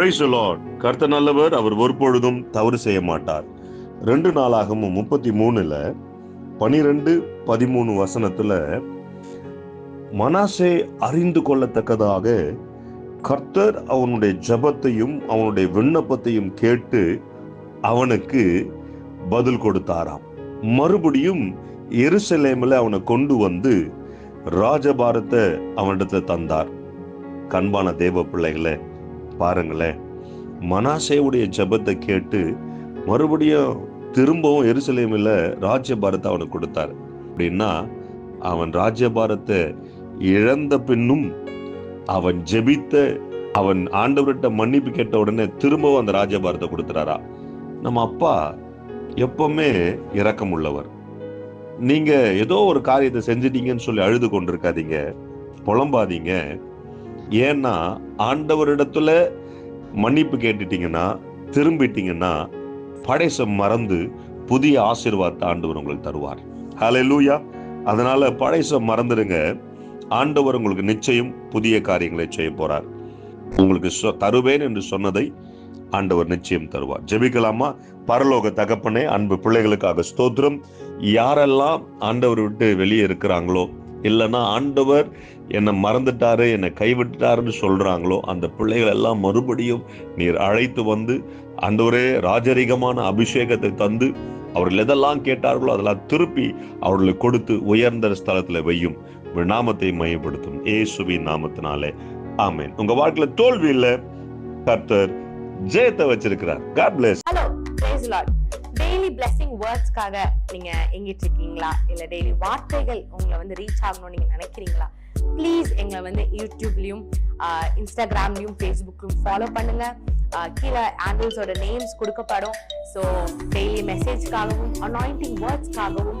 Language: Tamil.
பிரைஸ் லார்ட் கர்த்தர் நல்லவர் அவர் ஒருபொழுதும் தவறு செய்ய மாட்டார் ரெண்டு நாளாகவும் முப்பத்தி மூணுல பனிரெண்டு பதிமூணு வசனத்துல மனாசே அறிந்து கொள்ளத்தக்கதாக கர்த்தர் அவனுடைய ஜெபத்தையும் அவனுடைய விண்ணப்பத்தையும் கேட்டு அவனுக்கு பதில் கொடுத்தாராம். மறுபடியும் எருசலேமில் அவனை கொண்டு வந்து ராஜபாரத்தை அவனிடத்துல தந்தார். கண்பான தேவ பிள்ளைகளை பாருங்களேன். மனாசேவுடைய ஜெபத்தை கேட்டு மறுபடியும் திரும்பவும் எருசலேமில் ராஜ்யபாரத்தை அவனுக்கு கொடுத்தார். அப்படின்னா அவன் ராஜ்யபாரத்தை இழந்த பின்னும் அவன் ஜெபித்த அவன் ஆண்டவர்கிட்ட மன்னிப்பு கேட்ட உடனே திரும்பவும் அந்த ராஜ்யபாரத்தை கொடுத்துறாரா? நம்ம அப்பா எப்பவுமே இரக்கம் உள்ளவர் நீங்க ஏதோ ஒரு காரியத்தை செஞ்சிட்டீங்கன்னு சொல்லி அழுது கொண்டிருக்காதீங்க. புலம்பாதீங்க. ஏன்னா ஆண்டவரிடத்துல மன்னிப்பு கேட்டுட்டீங்கன்னா திரும்பிட்டீங்கன்னா படைச மறந்து புதிய ஆசீர்வாதத்தை ஆண்டவர் உங்களுக்கு தருவார். ஹalleluya அதனால படைச மறந்துடுங்க. ஆண்டவர் உங்களுக்கு நிச்சயம் புதிய காரியங்களை செய்ய போறார். உங்களுக்கு சொ- தருவேன் என்று சொன்னதை ஆண்டவர் நிச்சயம் தருவார். ஜெபிக்கலாமா? பரலோக தகப்பனே அன்பு பிள்ளைகளுக்காக ஸ்தோத்திரம். யாரெல்லாம் ஆண்டவர் விட்டு வெளியே இருக்கிறாங்களோ இல்லைன்னா ஆண்டவர் என்னை மறந்துட்டாரு என்னை கைவிட்டுட்டாருன்னு சொல்கிறாங்களோ அந்த பிள்ளைகள் எல்லாம் மறுபடியும் நீர் அழைத்து வந்து அந்த ஒரே ராஜரிகமான அபிஷேகத்தை தந்து அவர்கள் எதெல்லாம் கேட்டார்களோ அதெல்லாம் திருப்பி அவர்களுக்கு கொடுத்து உயர்ந்த ஸ்தலத்தில் வையும். நாமத்தை மையப்படுத்தும் ஏசுவின் நாமத்தினாலே. ஆமேன். உங்க வாழ்க்கையில தோல்வி இல்லை. கர்த்தர் ஜெயத்தை வச்சிருக்கிறார். God bless hello praise lord daily blessing வேர்ட்ஸ்க்காக நீங்க எங்கிட்டு இருக்கீங்களா இல்ல டெய்லி வார்த்தைகள் உங்களை வந்து ரீச் ஆகணும்னு நீங்க நினைக்கிறீங்களா? ப்ளீஸ் எங்களை வந்து யூடியூப்லயும் இன்ஸ்டாகிராம்லயும் ஃபேஸ்புக்லயும் ஃபாலோ பண்ணுங்க. கீழே ஆண்டில்ஸோட நேம்ஸ் கொடுக்கப்படும். ஸோ டெய்லி மெசேஜ்க்காகவும் அனாயிண்டிங் வேர்ட்ஸ்க்காகவும்